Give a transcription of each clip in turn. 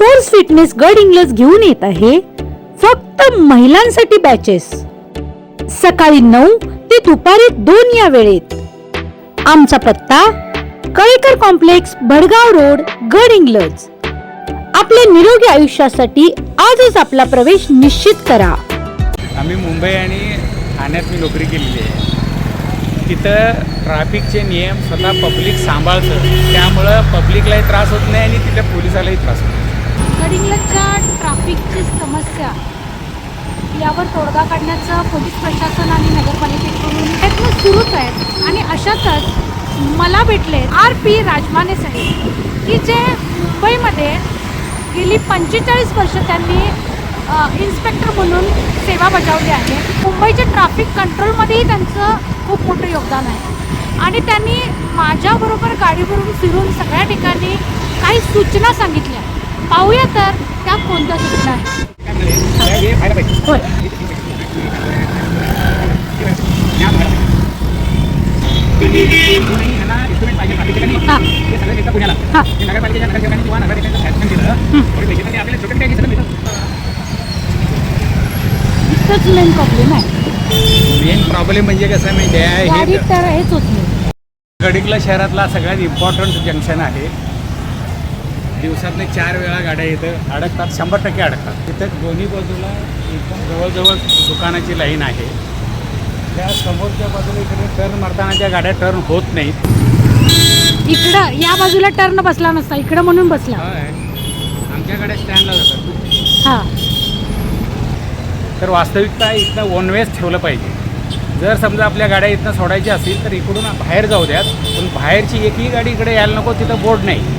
Force fitness गड इंग्लज घेऊन येत आहे. फक्त महिलांसाठी बॅचेस सकाळी नऊ ते दुपारी दोन या वेळेत. आमचा पत्ता कळेकर कॉम्प्लेक्स भडगाव रोड गड इंग्लज आपल्या निरोगी आयुष्यासाठी आजच आपला प्रवेश निश्चित करा. आम्ही मुंबई आणि ठाण्यात मी नोकरी केलेली आहे. तिथं ट्रॅफिकचे नियम स्वतः पब्लिक सांभाळतं. त्यामुळं पब्लिकलाही त्रास होत नाही आणि तिथं पोलिसालाही त्रास होत नाही. गडिंग्लजच्या ट्रॅफिकची समस्या यावर तोडगा काढण्याचं पोलीस प्रशासन आणि नगरपालिकेकडून प्रयत्न सुरूच आहेत. आणि अशातच मला भेटले आर पी राजमाने साहेब की जे मुंबईमध्ये गेली पंचेचाळीस वर्ष त्यांनी इन्स्पेक्टर म्हणून सेवा बजावली आहे. मुंबईच्या ट्रॅफिक कंट्रोलमध्येही त्यांचं खूप मोठं योगदान आहे. आणि त्यांनी माझ्याबरोबर गाडीवरून फिरून सगळ्या ठिकाणी काही सूचना सांगितल्या. पाहूया तर त्या कोणत्या सूचना आहेत होय मेन प्रॉब्लेम आहे. मेन प्रॉब्लेम म्हणजे कसं माहिती आहे? हे तर हेच होत नाही. गडिकला शहरातला सगळ्यात इम्पॉर्टंट जंक्शन आहे. दिवसातनं चार वेळा गाड्या इथं अडकतात शंभर टक्के अडकतात. तिथं दोन्ही बाजूला एकदम जवळजवळ दुकानाची लाईन आहे. त्या समोरच्या बाजूला इकडे टर्न मारताना त्या गाड्या टर्न होत नाहीत. इकडं या बाजूला टर्न बसला नसता इकडं म्हणून बसला. काय आमच्या गाड्या स्टँडला जातात. हा. तर वास्तविकता इथनं वन वेज ठेवलं पाहिजे. जर समजा आपल्या गाड्या इथनं सोडायच्या असतील तर इकडून बाहेर जाऊ द्यात. पण बाहेरची एकही गाडी इकडे यायला नको तिथं बोर्ड नाही.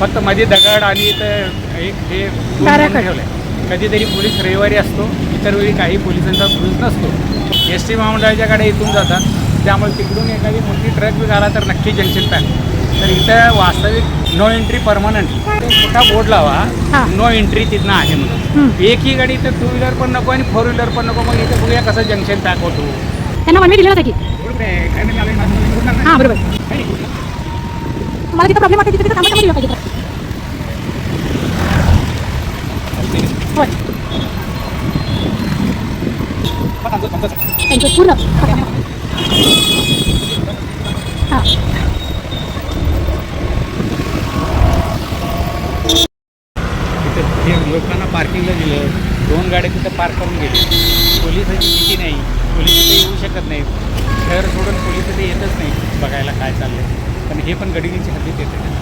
फक्त मध्ये दगड आणि इथं एक हे. ठेवलं आहे कधीतरी पोलीस रविवारी असतो इतर वेळी काही पोलिसांचा पोलीस नसतो. एस टी महामंडळाच्या गाड्या इथून जातात. त्यामुळे तिकडून एखादी मोठी ट्रक बी आला तर नक्की जंक्शन पॅक. तर इथं वास्तविक नो एंट्री परमनंट मोठा बोर्ड. लावा. नो एंट्री तिथनं आहे म्हणून. एकही गाडी इथं टू व्हीलर पण नको आणि फोर व्हीलर पण नको. मग इथं बघूया कसं जंक्शन पॅक होतो. त्यांना वन वे दिलेला होता की हां बरोबर. मला तिथं प्रॉब्लेम वाटते तिथे तिथं थांबत पाहिजे होय. त्यांचं पूर्ण. हां. तिथं लोकांना पार्किंगला दिलं. दोन गाड्या तिथं पार्क करून गेले. पोलिसाची भीती नाही. पोलीस तिथे येऊ शकत नाही शहर सोडून पोलीस तिथे येतच नाही. बघायला काय चाललंय. पण हे पण गडिंगची हद्दीत येते.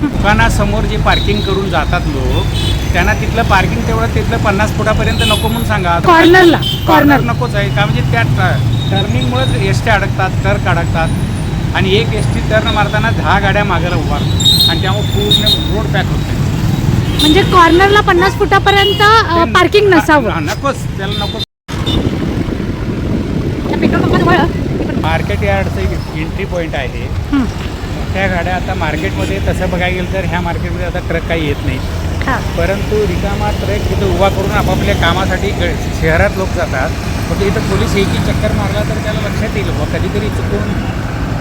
दुकानासमोर जे पार्किंग करून जातात लोक त्यांना तिथलं पार्किंग तेवढं तिथलं पन्नास फुटापर्यंत नको म्हणून सांगा. कॉर्नरला कॉर्नर नकोच आहे का म्हणजे त्या टर्निंगमुळेच एस टी अडकतात ट्रक अडकतात. आणि एक एस टी टर्न मारताना दहा गाड्या मागायला उभारतात. आणि त्यामुळे पूर्ण रोड पॅक होते म्हणजे कॉर्नरला पन्नास फुटापर्यंत पार्किंग नसावं. नकोच त्याला पेट्रोल पंपाजवळ मार्केट यार्डचं एक एंट्री पॉईंट आहे. त्या गाड्या आता मार्केटमध्ये तसं बघायला गेलं तर ह्या मार्केटमध्ये आता ट्रक काही येत नाही. हां. परंतु रिकामा ट्रक तिथं उभा करून आपापल्या कामासाठी शहरात लोक जातात. फक्त इथं पोलीस एकही चक्कर मारला तर त्याला लक्षात येईल बुवा कधीतरी चुकून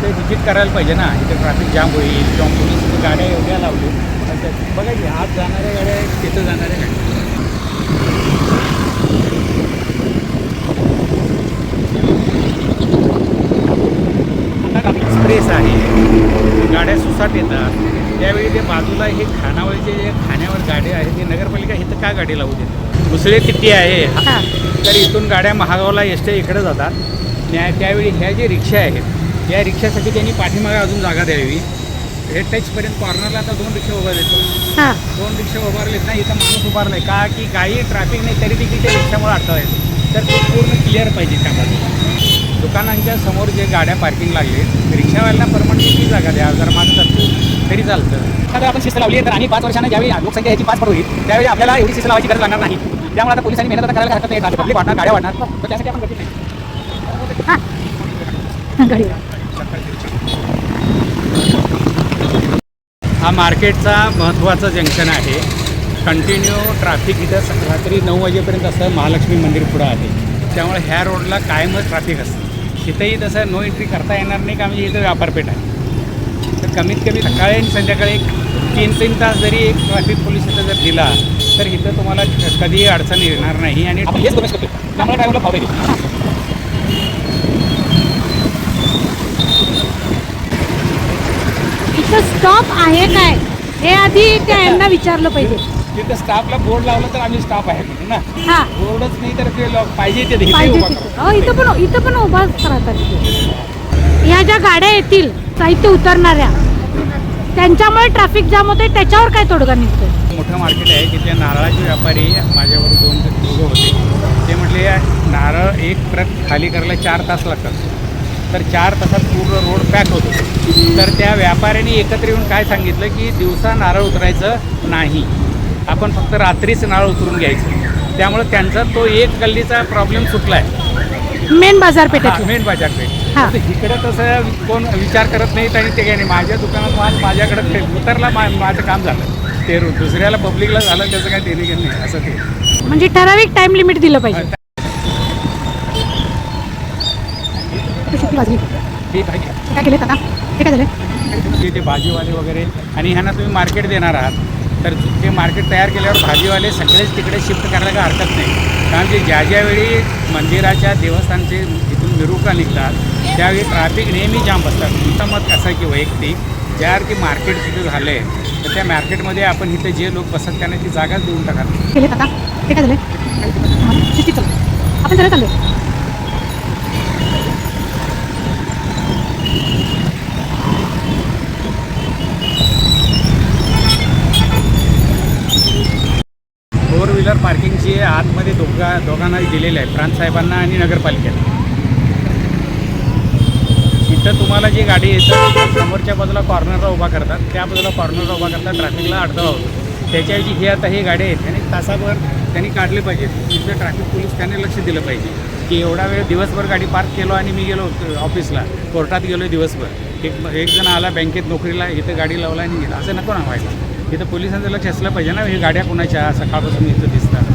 ते विजिट करायला पाहिजे ना. इथं ट्रॅफिक जाम होईल किंवा पोलीस गाड्या एवढ्या लावली त्या- बघा की आत जाणाऱ्या गाड्या आहेत, तिथं जाणाऱ्या गाड्या एक्सप्रेस आहे. गाड्या सुसाट येतात. त्यावेळी ते बाजूला हे खानावळीचे जे खाण्यावर गाड्या आहेत ते नगरपालिका इथं का गाडी लावू देते? दुसरे तिथे आहे? हां. तर इथून गाड्या महागावला एसट्या इकडे जातात. त्या त्यावेळी ह्या जे रिक्षा आहेत या रिक्षासाठी त्यांनी पाठीमागे अजून जागा द्यावी. हे टचपर्यंत कॉर्नरला आता दोन रिक्षा उभा देतो. हां. दोन रिक्षा उभारलेत ना इथं माणूस उभारलाय का की काही ट्रॅफिक नाही तरी देखील त्या रिक्षामुळे अडथळा तर ते पूर्ण क्लिअर पाहिजे त्या बाजूला दुकानांच्या समोर जे गाड्या पार्किंग लागले रिक्षावाल्यांना परमनंटची जागा द्या? जर माझं तत्व तरी चालतं. आता आपण शिस्त लावली आहे तर आणि पाच वर्षांना ज्यावेळी लोकसंख्या याची पाच पट होईल त्यावेळी आपल्याला एवढी शिस्त लावायची गरज लागणार नाही. त्यामुळे आता पोलिसांनी मेहनत आता करायला हरकत नाही. पब्लिक वाढणार गाड्या वाढणार तर त्यासाठी आपण गरजेचं नाही गाडीवर हा मार्केटचा महत्त्वाचं जंक्शन आहे. कंटिन्यू ट्रॅफिक इथं स- रात्री नऊ वाजेपर्यंत असं महालक्ष्मी मंदिर पुढं आहे. त्यामुळे ह्या रोडला कायमच ट्रॅफिक असतं. तिथेही तसं नो एंट्री करता येणार नाही का? म्हणजे इथं व्यापारपेठ आहे. तर कमीत कमी सकाळी आणि संध्याकाळी एक तीन तीन तास जरी एक ट्रॅफिक पोलीस इथं जर दिला तर इथं तुम्हाला कधीही अडचण येणार नाही आणि आपण हेच दुर्लक्ष करतो त्यामुळे ड्रायव्हरला फावता येते इथं स्टॉप आहे काय? हे आधी त्या यांना विचारलं पाहिजे. तिथं स्टाफला बोर्ड लावला तर आम्ही स्टाफ आहे म्हणून ना. हा. बोर्डच नाही तर ते लोक पाहिजे ते इथे पाहिजे उभा तिथे. हो इथं पण इथं पण उभाच राहतात तिथे ह्या ज्या गाड्या येतील साहित्य उतरणाऱ्या त्यांच्यामुळे ट्रॅफिक जाम होते त्याच्यावर काय तोडगा निघतोय? मोठं मार्केट आहे तिथले नारळाचे व्यापारी माझ्यावर दोन दोघं होते. ते म्हटले नारळ एक ट्रक खाली करायला चार तास लागतात. तर चार तासात पूर्ण रोड पॅक होतो. तर त्या व्यापाऱ्यांनी एकत्र येऊन काय सांगितलं की दिवसा नारळ उतरायचं नाही. आपण फक्त रात्रीच नारळ उतरून घ्यायचं. त्यामुळे त्यांचा तो एक गल्लीचा प्रॉब्लेम सुटला आहे मेन बाजारपेठेत मेन बाजारपेठ हा. इकडे तसं कोण विचार करत नाहीत आणि ते काही नाही. माझ्या दुकानात माल माझ्याकडे उतरला मा माझं काम झालं. ते दुसऱ्याला पब्लिकला झालं त्याचं काही देणे घेणं नाही. असं ते. म्हणजे ठराविक टाइम लिमिट दिलं पाहिजे. ते पाहिजे. काय केले आता? हे काय झालं? ते भाजीवाले वगैरे. आणि ह्यांना तुम्ही मार्केट देणार आहात. तर ते मार्केट तयार केल्यावर भाजीवाले सगळेच तिकडे शिफ्ट करायला काही हरकत नाही. कारण की ज्या ज्यावेळी मंदिराच्या देवस्थानचे इथून मिरवणुका निघतात त्यावेळी ट्रॅफिक नेहमी जाम असतात तुमचं मत कसं आहे की वैयक्तिक? ज्यावरती मार्केट तिथं झालं आहे तर त्या मार्केटमध्ये आपण इथे जे लोक बसतात त्यांना ती जागाच देऊन टाका. केले आता? काय झालं? शिस्तीत चल. आपण चाललो फोर व्हीलर पार्किंगची आम्ही दोघा दोघांना दिलेलं आहे प्रांत साहेबांना आणि नगरपालिकेला. इथं तुम्हाला जी गाडी येतं समोरच्या बाजूला कॉर्नरला उभा करतात त्या बाजूला कॉर्नरला उभा करतात ट्रॅफिकला अडथळा होतो. त्याच्याऐवजी ही आता ही गाडी आहे त्यांनी तासाभर त्यांनी काढले पाहिजे. तिथं ट्रॅफिक पोलीस त्यांनी लक्ष दिलं पाहिजे की एवढा वेळ दिवसभर गाडी पार्क केलो आणि मी गेलो ऑफिसला. कोर्टात गेलो दिवसभर. एक एक जण आला बँकेत नोकरीला इथं गाडी लावला आणि गेला. असं नको ना व्हायला. इथं पोलिसांचं लक्ष असलं पाहिजे ना हे गाड्या कुणाच्या सकाळपासून इथं दिसतात.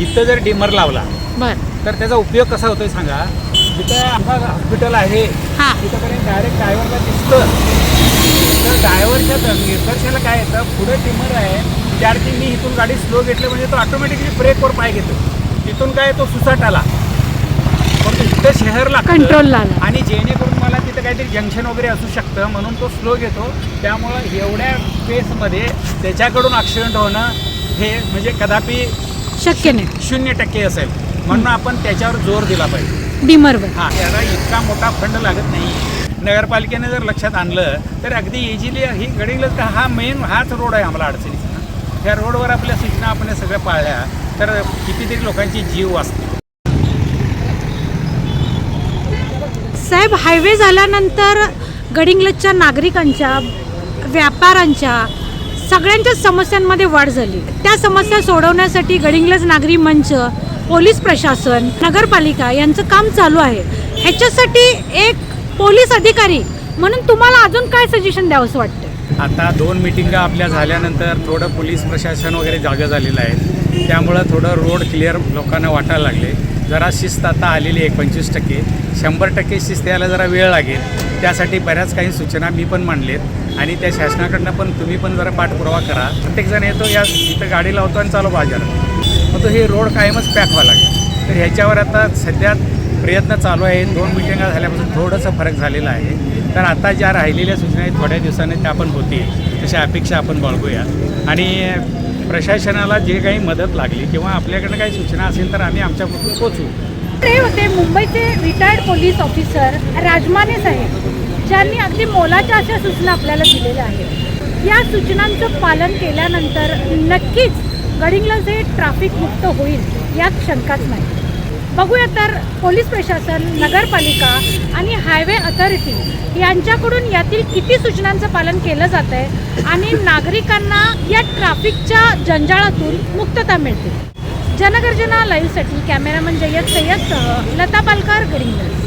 इथं जर डिमर लावला बर. तर त्याचा उपयोग कसा होतोय सांगा? जिथं आमचा हॉस्पिटल आहे हा. तिथंपर्यंत डायरेक्ट ड्रायव्हरला दिसतं. तर ड्रायव्हरच्या निर्देशाला काय येतं? पुढे टिमर आहे त्यावरती मी इथून गाडी स्लो घेतली म्हणजे तो ऑटोमॅटिकली ब्रेकवर पाय घेतो. तिथून काय तो सुसाट आला. पण इथं शहर लागतं. आणि जेणेकरून मला तिथं काहीतरी जंक्शन वगैरे असू शकतं म्हणून तो स्लो घेतो. त्यामुळं एवढ्या स्पेसमध्ये त्याच्याकडून ॲक्सिडेंट होणं हे म्हणजे कदापि शक्य नाही. शून्य टक्के असेल. म्हणून आपण त्याच्यावर जोर दिला पाहिजे. डिमरवर हा याला इतका मोठा फंड लागत नाही. नगरपालिकेने जर लक्षात आणलं तर अगदी इझिली ही गडिंगलज का? हा मेन हाच रोड आहे आम्हाला अडचणीचा. त्या रोडवर आपल्या सूचना आपण या सगळ्या पाळल्या तर कितीतरी लोकांची जीव वाचते. साहेब हायवे झाल्यानंतर गडिंग्लजच्या नागरिकांच्या व्यापाऱ्यांच्या सगळ्यांच्याच समस्यांमध्ये वाढ झाली. त्या समस्या सोडवण्यासाठी गडिंग्लज नागरी मंच पोलीस प्रशासन नगरपालिका यांचं काम चालू आहे. ह्याच्यासाठी एक पोलीस अधिकारी म्हणून तुम्हाला अजून काय सजेशन द्यावंसं वाटतं आता दोन मिटिंगा आपल्या झाल्यानंतर थोडं पोलीस प्रशासन वगैरे जागं झालेलं आहे. त्यामुळं थोडं रोड क्लिअर लोकांना वाटायला लागले. जरा शिस्त आता आलेली आहे पंचवीस टक्के. शंभर टक्के शिस्त यायला जरा वेळ लागेल. त्यासाठी बऱ्याच काही सूचना मी पण मांडलेत आणि त्या शासनाकडनं पण तुम्ही पण जरा पाठपुरावा करा. प्रत्येकजण येतो या इथं गाडी लावतो आणि चालू बाजारात. मग तो हे रोड कायमच पॅक व्हावं लागेल. तर ह्याच्यावर आता सध्या प्रयत्न चालू आहे. दोन मिटिंगा झाल्यापासून थोडंसं फरक झालेला आहे. तर आता ज्या राहिलेल्या सूचना आहेत थोड्या दिवसांनी त्या पण होतील. तशा अपेक्षा आपण बाळगूया. आणि प्रशासनाला जे काही मदत लागली किंवा आपल्याकडनं काही सूचना असेल तर आम्ही आमच्याकडून पोचू ते होते मुंबईचे रिटायर्ड पोलीस ऑफिसर राजमाने साहेब. ज्यांनी अगदी मोलाच्या अशा सूचना आपल्याला दिलेल्या आहेत. या सूचनांचं पालन केल्यानंतर नक्कीच गडिंग्लज हे ट्रॅफिक मुक्त होईल यात शंकाच नाही. बघूया तर पोलीस प्रशासन नगरपालिका आणि हायवे अथॉरिटी यांच्याकडून यातील किती सूचनांचं पालन केलं जात आहे आणि नागरिकांना या ट्रॅफिकच्या जंजाळातून मुक्तता मिळते. जनगर्जना लाईव्हसाठी कॅमेरामन जय्यद सय्यदसह लता पालकर गडिंग्लज